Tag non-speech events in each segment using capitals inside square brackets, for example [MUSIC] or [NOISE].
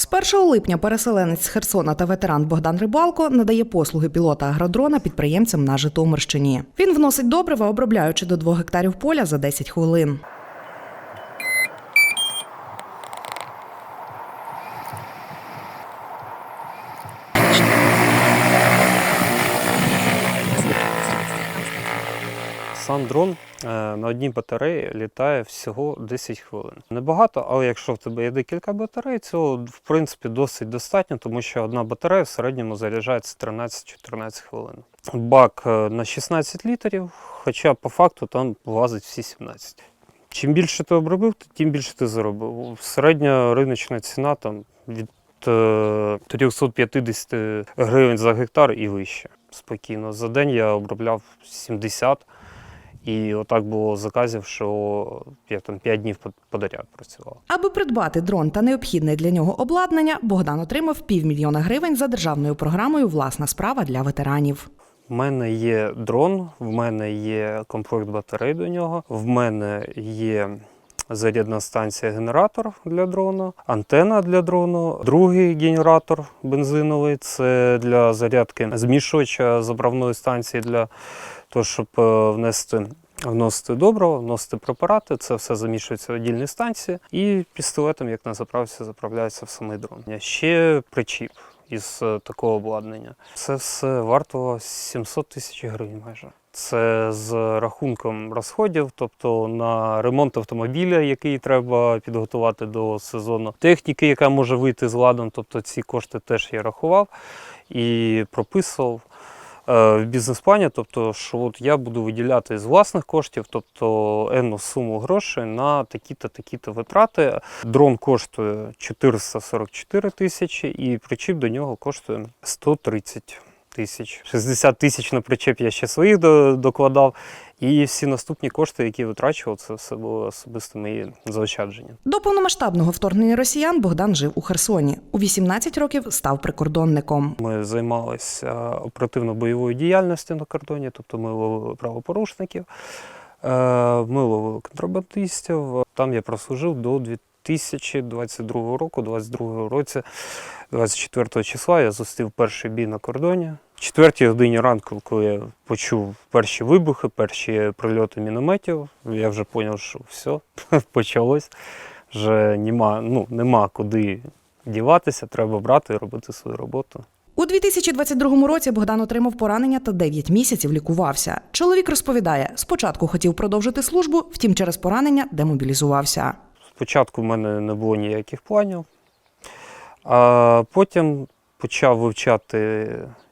З 1 липня переселенець з Херсона та ветеран Богдан Рибалко надає послуги пілота агродрона підприємцям на Житомирщині. Він вносить добрива, обробляючи до 2 гектарів поля за 10 хвилин. Сам дрон е, на одній батареї літає всього 10 хвилин. Небагато, але якщо в тебе є декілька батарей, цього в принципі досить достатньо, тому що одна батарея в середньому заряджається 13-14 хвилин. Бак е, на 16 літрів, хоча по факту там влазить всі 17. Чим більше ти обробив, тим більше ти заробив. Середня риночна ціна там від е, 350 гривень за гектар і вище. Спокійно. За день я обробляв 70. І отак було заказів, що я там 5 днів под- подряд працював. Аби придбати дрон та необхідне для нього обладнання, Богдан отримав півмільйона гривень за державною програмою Власна справа для ветеранів. В мене є дрон, в мене є комплект батарей до нього, в мене є зарядна станція генератор для дрона, антена для дрону, другий генератор бензиновий це для зарядки змішувача заправної станції для того, щоб е, внести. Вносити добриво, вносити препарати, це все замішується в одільній станції, і пістолетом, як на заправці, заправляється в самий дрон. Ще причіп із е, такого обладнання. Це все варто 700 тисяч гривень майже. Це з рахунком розходів, тобто на ремонт автомобіля, який треба підготувати до сезону, техніки, яка може вийти з ладом, тобто ці кошти теж я рахував і прописував е, в бізнес-плані, тобто, що от я буду виділяти з власних коштів, тобто енну суму грошей на такі-то такі-то витрати. Дрон коштує 444 тисячі, і причіп до нього коштує 130 тисяч. 60 тисяч на причеп я ще своїх докладав. І всі наступні кошти, які витрачував, це все було особисто мої заощадження. До повномасштабного вторгнення росіян Богдан жив у Херсоні. У 18 років став прикордонником. Ми займалися оперативно-бойовою діяльністю на кордоні, тобто ми ловили правопорушників, е, ми ловили контрабандистів. Там я прослужив до 2022 року, 22 році, 24 числа я зустрів перший бій на кордоні. Четвертій годині ранку, коли я почув перші вибухи, перші прильоти мінометів, я вже зрозумів, що все, [LAUGHS] почалось. Вже нема, ну, нема куди діватися, треба брати і робити свою роботу. У 2022 році Богдан отримав поранення та 9 місяців лікувався. Чоловік розповідає, спочатку хотів продовжити службу, втім через поранення демобілізувався. Спочатку в мене не було ніяких планів, а потім почав вивчати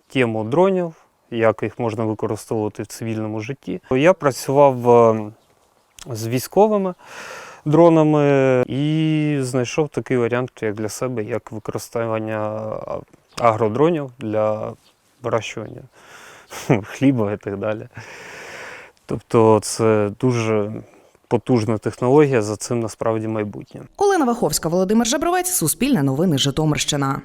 тему дронів, як їх можна використовувати в цивільному житті. Я працював е, з військовими дронами і знайшов такий варіант як для себе, як використання агродронів для вирощування [LAUGHS] хліба і так далі. Тобто це дуже потужна технологія, за цим насправді майбутнє. Олена Ваховська, Володимир Жабровець, Суспільне новини, Житомирщина.